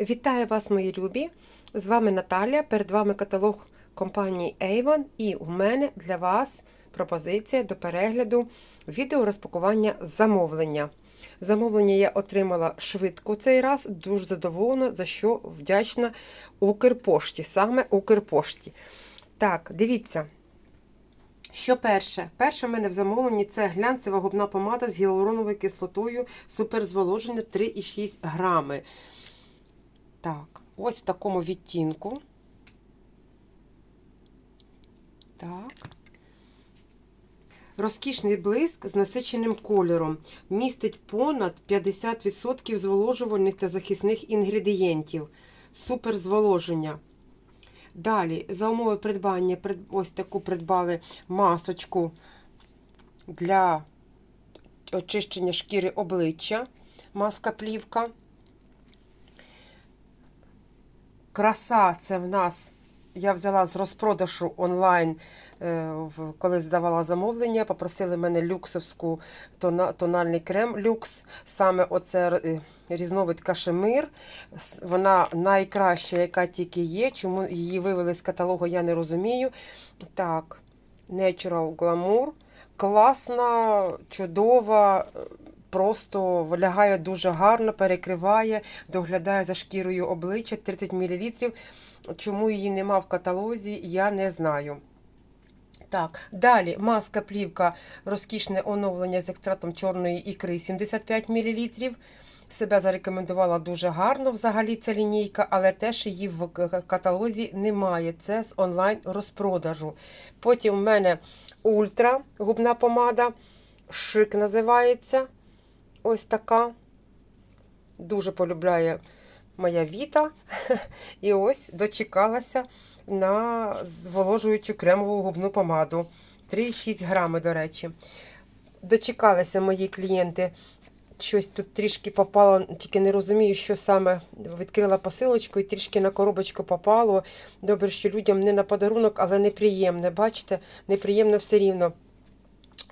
Вітаю вас, мої любі! З вами Наталя. Перед вами каталог компанії Avon і у мене для вас пропозиція до перегляду відео розпакування замовлення. Замовлення я отримала швидко цей раз, дуже задоволена, за що вдячна Укрпошті, саме Укрпошті. Так, дивіться. Що перше? Перше в мене в замовленні це глянцева губна помада з гіалуроновою кислотою суперзволоження 3,6 грами. Так, ось в такому відтінку. Так. Розкішний блиск з насиченим кольором. Містить понад 50% зволожувальних та захисних інгредієнтів. Супер зволоження. Далі, за умови придбання, ось таку придбали масочку для очищення шкіри обличчя. Маска плівка. Краса це в нас. Я взяла з розпродажу онлайн, коли здавала замовлення, попросили мене люксовську тональний крем люкс. Саме оце різновид кашемир. Вона найкраща, яка тільки є. Чому її вивели з каталогу, я не розумію. Так, Natural Glamour. Класна, чудова. Просто лягає дуже гарно, перекриває, доглядає за шкірою обличчя 30 мл. Чому її нема в каталозі, я не знаю. Так, далі маска плівка, розкішне оновлення з екстратом чорної ікри 75 мл. Себе зарекомендувала дуже гарно взагалі ця лінійка, але теж її в каталозі немає. Це з онлайн-розпродажу. Потім в мене ультра губна помада, шик називається. Ось така. Дуже полюбляє моя Віта. І ось дочекалася на зволожуючу кремову губну помаду. 3,6 грами, до речі. Дочекалися мої клієнти. Щось тут трішки попало, тільки не розумію, що саме відкрила посилочку і трішки на коробочку попало. Добре, що людям не на подарунок, але неприємне. Бачите, неприємно все рівно.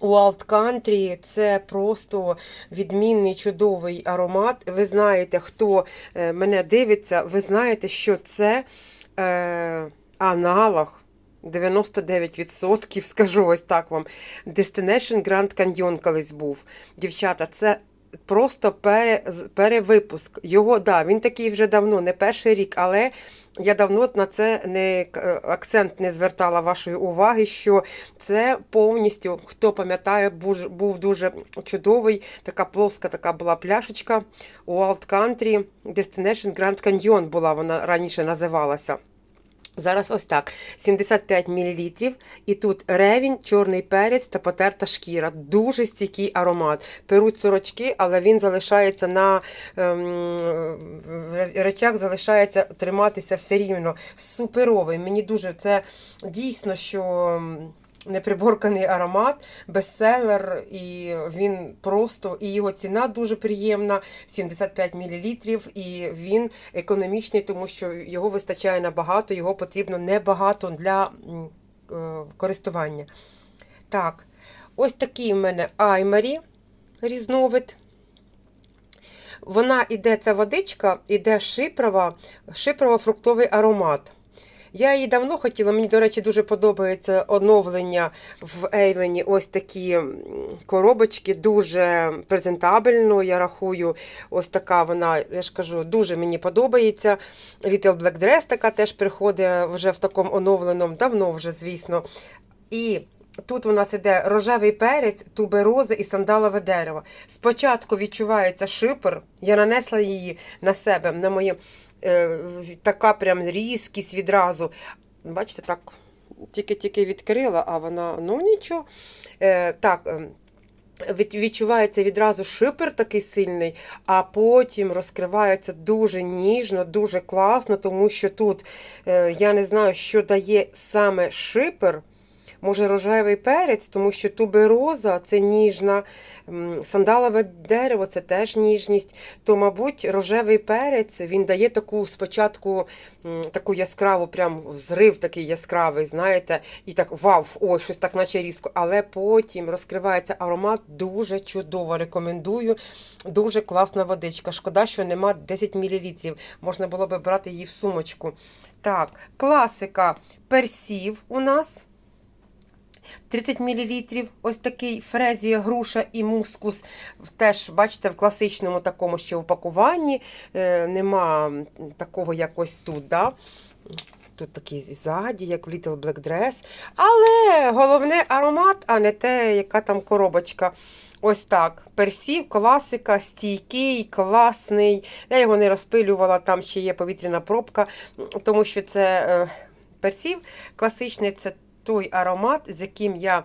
Wild Country це просто відмінний чудовий аромат. Ви знаєте, хто мене дивиться, ви знаєте, що це е, аналог. 99%, скажу ось так вам. Destination Grand Canyon колись був. Дівчата, це просто пере, перевипуск. Його, да, він такий вже давно, не перший рік, але я давно на це не акцент не звертала вашої уваги, що це повністю, хто пам'ятає, був, був дуже чудовий, така плоска така була пляшечка Wild Country Destination Grand Canyon була, вона раніше називалася. Зараз ось так: 75 мл. І тут ревінь, чорний перець та потерта шкіра. Дуже стійкий аромат. Перуть сорочки, але він залишається на ем, речах, залишається триматися все рівно. Суперовий. Мені дуже це дійсно, що. Неприборканий аромат, бестселер, і він просто, і його ціна дуже приємна 75 мл, і він економічний, тому що його вистачає набагато, його потрібно небагато для е, користування. Так, ось такий в мене Аймарі різновид. Вона іде, ця водичка, іде шипрова, шипрово-фруктовий аромат. Я її давно хотіла, мені, до речі, дуже подобається оновлення в Ейвені. Ось такі коробочки, дуже презентабельно, я рахую, ось така вона, я ж кажу, дуже мені подобається. Little Black Dress така теж приходить вже в такому оновленому, давно вже, звісно. І Тут у нас іде рожевий перець, туберози і сандалове дерево. Спочатку відчувається шипер, я нанесла її на себе, на моє е, така прям різкість відразу. Бачите, так, тільки-тільки відкрила, а вона, ну нічого. Е, так, е, Відчувається відразу шипер такий сильний, а потім розкривається дуже ніжно, дуже класно, тому що тут е, я не знаю, що дає саме шипер. Може рожевий перець, тому що тубероза це ніжна, сандалове дерево це теж ніжність. То, мабуть, рожевий перець він дає таку спочатку таку яскраву, прям взрив такий яскравий, знаєте, і так вау, ой, щось так наче різко. Але потім розкривається аромат дуже чудово. Рекомендую. Дуже класна водичка. Шкода, що нема 10 мл. Можна було би брати її в сумочку. Так, класика персів у нас. 30 мл. Ось такий фрезія, груша і мускус. Теж, бачите, в класичному такому ще упакуванні. Е, нема такого якось тут. Да? Тут такий ззаді, як в Little Black Dress. Але головне аромат, а не те, яка там коробочка. Ось так. Персів, класика, стійкий, класний. Я його не розпилювала, там ще є повітряна пробка, тому що це е, персів класичний це той аромат, з яким я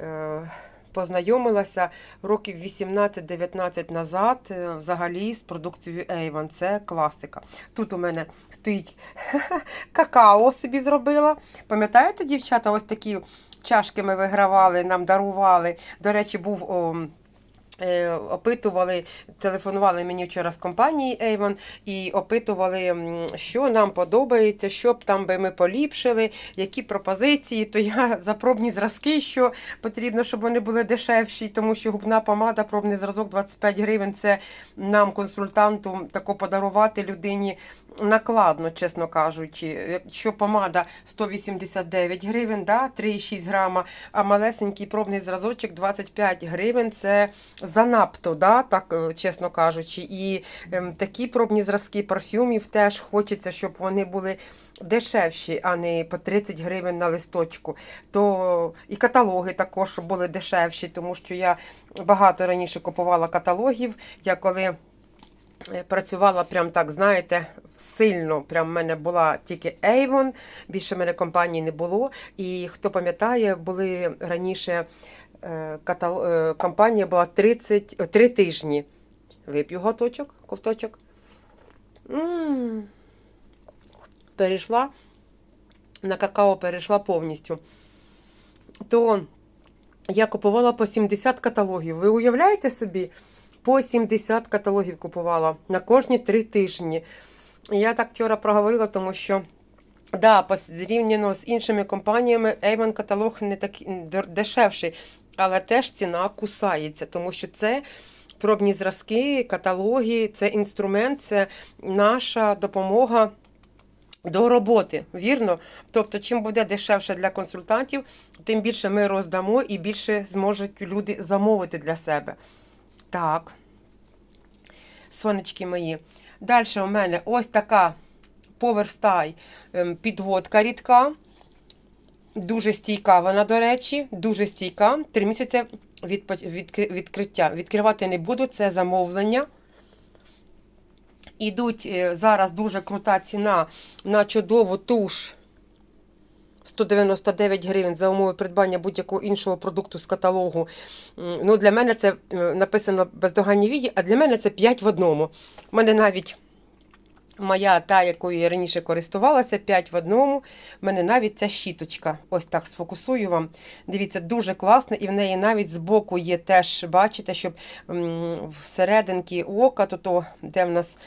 е, познайомилася років 18-19 назад, е, взагалі з продукцією Avon. Це класика. Тут у мене стоїть какао собі зробила. Пам'ятаєте, дівчата, ось такі чашки ми вигравали, нам дарували. До речі, був. О, Опитували, телефонували мені вчора з компанії Avon і опитували, що нам подобається, що б там би ми поліпшили, які пропозиції. То я за пробні зразки, що потрібно, щоб вони були дешевші, тому що губна помада, пробний зразок 25 гривень. Це нам, консультанту, тако подарувати людині накладно, чесно кажучи. Якщо помада 189 гривень, да, 3,6 грама, а малесенький пробний зразочок 25 гривень. Це занадто, да, так, е, чесно кажучи. І ем, такі пробні зразки парфюмів теж хочеться, щоб вони були дешевші, а не по 30 гривень на листочку. То і каталоги також були дешевші, тому що я багато раніше купувала каталогів. Я коли працювала прям так, знаєте, сильно. Прям в мене була тільки Avon, більше в мене компаній не було. І хто пам'ятає, були раніше е, е, компанія була 30, 3 тижні. Вип'ю готочок, ковточок. м Перейшла на какао перейшла повністю. То я купувала по 70 каталогів. Ви уявляєте собі? По 70 каталогів купувала на кожні 3 тижні. Я так вчора проговорила, тому що да, порівняно з іншими компаніями, Avon каталог не такий дешевший, але теж ціна кусається, тому що це пробні зразки, каталоги, це інструмент, це наша допомога. До роботи, вірно. Тобто, чим буде дешевше для консультантів, тим більше ми роздамо і більше зможуть люди замовити для себе. Так. Сонечки мої. Далі у мене ось така поверстай ем, підводка рідка. Дуже стійка вона, до речі, дуже стійка. Три місяці від, від, відкриття. Відкривати не буду, це замовлення. Ідуть е, зараз дуже крута ціна на чудову туш 199 гривень за умови придбання будь-якого іншого продукту з каталогу. Ну, Для мене це е, написано бездоганні віді, а для мене це 5 в одному. У мене навіть моя та, якою я раніше користувалася, 5 в одному. У мене навіть ця щіточка. Ось так сфокусую вам. Дивіться, дуже класна, і в неї навіть збоку є теж, бачите, щоб всерединки ока, то, то де в нас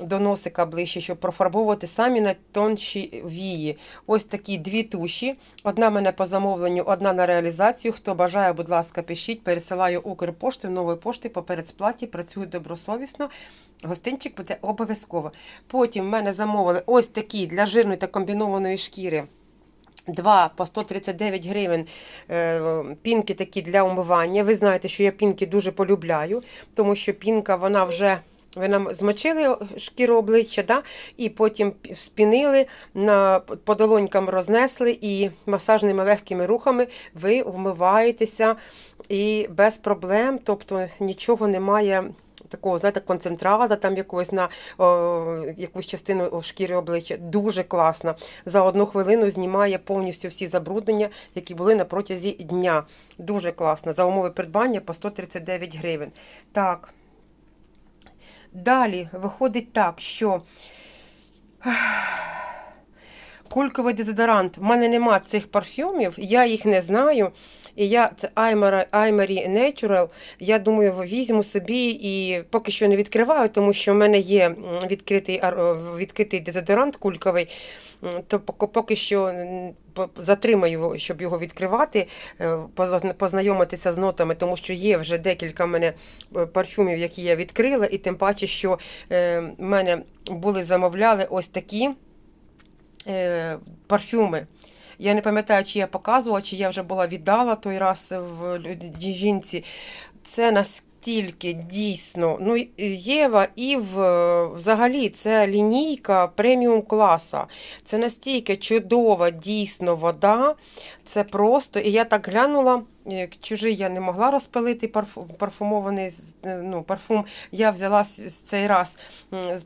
до носика ближче, щоб профарбовувати самі на тонші вії. Ось такі дві туші. Одна мене по замовленню, одна на реалізацію. Хто бажає, будь ласка, пишіть. Пересилаю Укрпошти, нової пошти по передсплаті, працюю добросовісно. Гостинчик буде обов'язково. Потім в мене замовили ось такі для жирної та комбінованої шкіри. Два по 139 гривень е, пінки такі для умивання. Ви знаєте, що я пінки дуже полюбляю, тому що пінка вона вже. Ви нам змочили шкіру обличчя, да? і потім спінили, на, по долонькам рознесли, і масажними легкими рухами ви вмиваєтеся і без проблем, тобто нічого немає. Такого, знаєте, концентрата там якогось на о, якусь частину в шкірі обличчя. Дуже класно. За одну хвилину знімає повністю всі забруднення, які були на протязі дня. Дуже класно. За умови придбання по 139 гривень. Так. Далі виходить так, що кульковий дезодорант. в мене нема цих парфюмів, я їх не знаю. І я це Aymari Natural. Я думаю, візьму собі і поки що не відкриваю, тому що в мене є відкритий, відкритий дезодорант кульковий. То поки- що затримаю, його, щоб його відкривати, е, познайомитися з нотами, тому що є вже декілька в мене е, парфюмів, які я відкрила, і тим паче, що е, в мене були замовляли ось такі парфюми. Я не пам'ятаю, чи я показувала, чи я вже була віддала той раз в жінці. Це настільки дійсно. Ну, Єва і взагалі це лінійка преміум класа. Це настільки чудова, дійсно вода. Це просто. І я так глянула. Чужий я не могла розпилити парфу- парфумований е, ну, парфум. Я взяла цей раз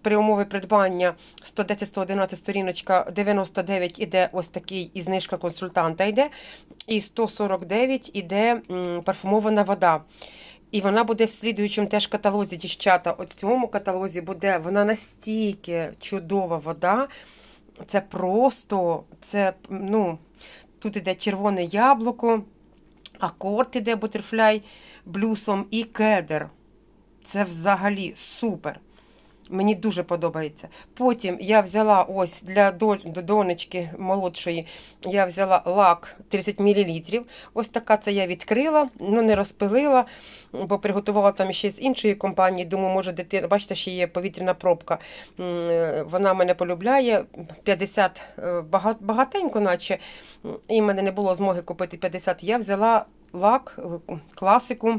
при умови придбання 110-111 сторіночка 99 іде ось такий і знижка консультанта йде, і 149 іде парфумована вода. І вона буде в слідуючому теж каталозі, дівчата. От в цьому каталозі буде вона настільки чудова вода. Це просто, це, ну, тут іде червоне яблуко, акорд іде бутерфляй блюсом і кедр. Це взагалі супер. Мені дуже подобається. Потім я взяла ось для до- до донечки молодшої, я взяла лак 30 мл. Ось така це я відкрила, ну не розпилила, бо приготувала там ще з іншої компанії. Думаю, може дитина, бачите, ще є повітряна пробка. Е, Вона мене полюбляє. 50 е, багатенько, наче. І в мене не було змоги купити 50. Я взяла лак, е, класику.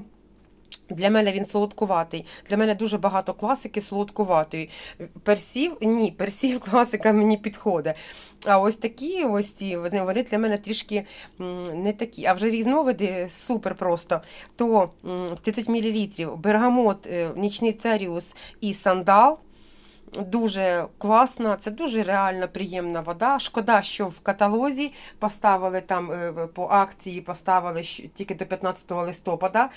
Для мене він солодкуватий. Для мене дуже багато класики солодкуватої. Персів ні, персів класика мені підходить. А ось такі ось ці, вони, для мене трішки не такі. А вже різновиди супер просто. То м, 30 мл, бергамот, е, нічний церіус і сандал. Дуже класна, це дуже реально приємна вода. Шкода, що в каталозі поставили там е, по акції, поставили тільки до 15 листопада.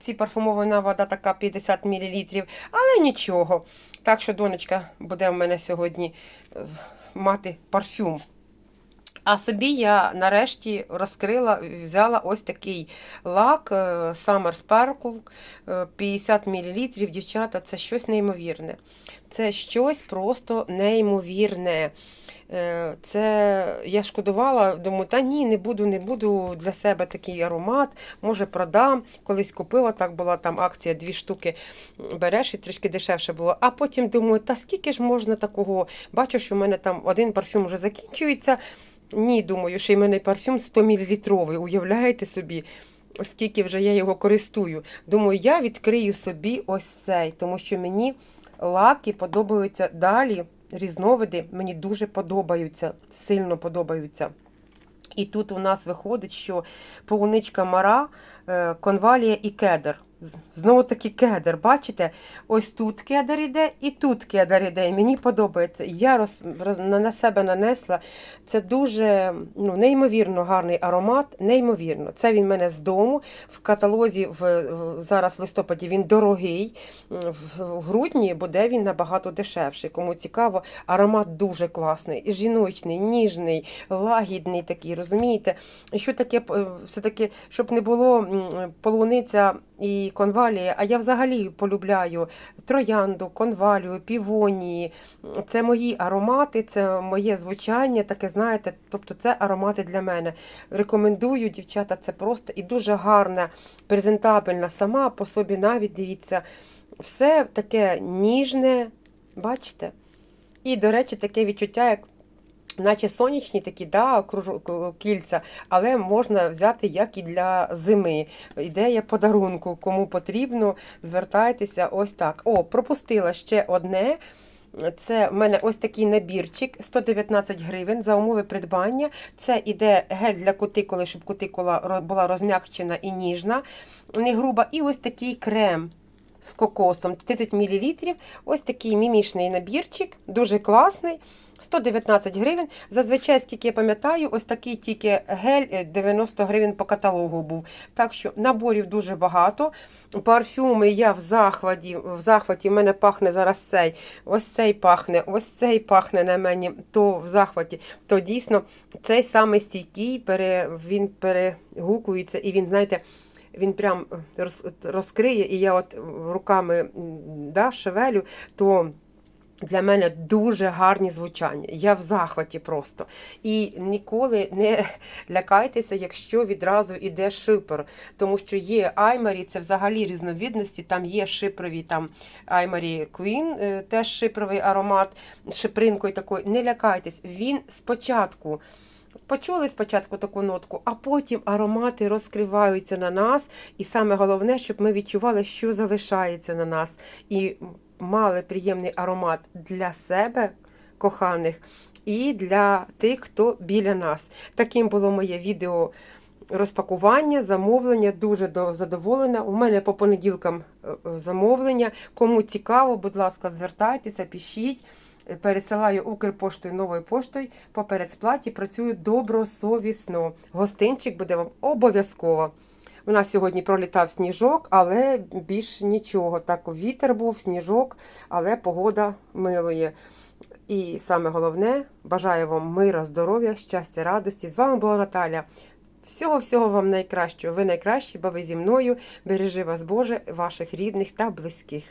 Ці парфумована вода така 50 мл, але нічого. Так що донечка буде в мене сьогодні е, мати парфюм. А собі я нарешті розкрила, взяла ось такий лак е, Summer Sparkle е, 50 мл. Дівчата, це щось неймовірне. Це щось просто неймовірне. Е, Це я шкодувала, думаю, та ні, не буду, не буду для себе такий аромат. Може, продам. Колись купила, так була там акція, дві штуки береш і трішки дешевше було. А потім думаю, та скільки ж можна такого? Бачу, що в мене там один парфюм вже закінчується. Ні, думаю, що мене парфюм 100 мл. Уявляєте собі, скільки вже я його користую. Думаю, я відкрию собі ось цей, тому що мені лаки подобаються далі. Різновиди мені дуже подобаються, сильно подобаються. І тут у нас виходить, що полуничка мара, е, конвалія і кедр. Знову таки кедр, бачите? Ось тут кедр іде і тут кедр іде. І мені подобається. Я роз, роз, на, себе нанесла. Це дуже ну, неймовірно гарний аромат, неймовірно. Це він мене з дому. В каталозі в, в- зараз в листопаді він дорогий. В, в грудні буде він набагато дешевший. Кому цікаво, аромат дуже класний, жіночний, ніжний, лагідний такий, розумієте? Що таке е, все-таки, щоб не було полуниця і конвалія, а я взагалі полюбляю троянду, конвалію, півонії. Це мої аромати, це моє звучання, таке, знаєте, тобто це аромати для мене. Рекомендую, дівчата, це просто і дуже гарна, презентабельна сама по собі навіть дивіться. Все таке ніжне, бачите? І, до речі, таке відчуття, як наче сонячні такі да, кільця, але можна взяти як і для зими. Ідея подарунку, кому потрібно, звертайтеся ось так. О, пропустила ще одне. Це в мене ось такий набірчик 119 гривень за умови придбання. Це іде гель для кутикули, щоб кутикула була розм'якчена і ніжна, не груба. І ось такий крем. З кокосом 30 мл. Ось такий мімішний набірчик, дуже класний. 119 гривень. Зазвичай, скільки я пам'ятаю, ось такий тільки гель е, 90 гривень по каталогу був. Так що наборів дуже багато. Парфюми я в захваті. В захваті в мене пахне зараз цей. Ось цей пахне, ось цей пахне на мені, то в захваті. То дійсно цей самий стійкий, пере, він перегукується і він, знаєте, він прям розкриє, і я от руками да, шевелю, то для мене дуже гарні звучання. Я в захваті просто. І ніколи не лякайтеся, якщо відразу йде шипер. Тому що є Аймарі, це взагалі різновидності. Там є шипрові, там Аймарі Queen, е, теж шипровий аромат шипринкою такою. Не лякайтесь, він спочатку. Почули спочатку таку нотку, а потім аромати розкриваються на нас. І саме головне, щоб ми відчували, що залишається на нас. І мали приємний аромат для себе, коханих, і для тих, хто біля нас. Таким було моє відео розпакування, замовлення. Дуже задоволена. У мене по понеділкам е, е, замовлення. Кому цікаво, будь ласка, звертайтеся, пишіть. Е, Пересилаю Укрпоштою новою поштою по передсплаті. Працюю добросовісно. Гостинчик буде вам обов'язково. У нас сьогодні пролітав сніжок, але більш нічого. Так, вітер був, сніжок, але погода милує. І саме головне, бажаю вам мира, здоров'я, щастя, радості. З вами була Наталя. Всього-всього вам найкращого. Ви найкращі, бо ви зі мною. Бережи вас, Боже, ваших рідних та близьких.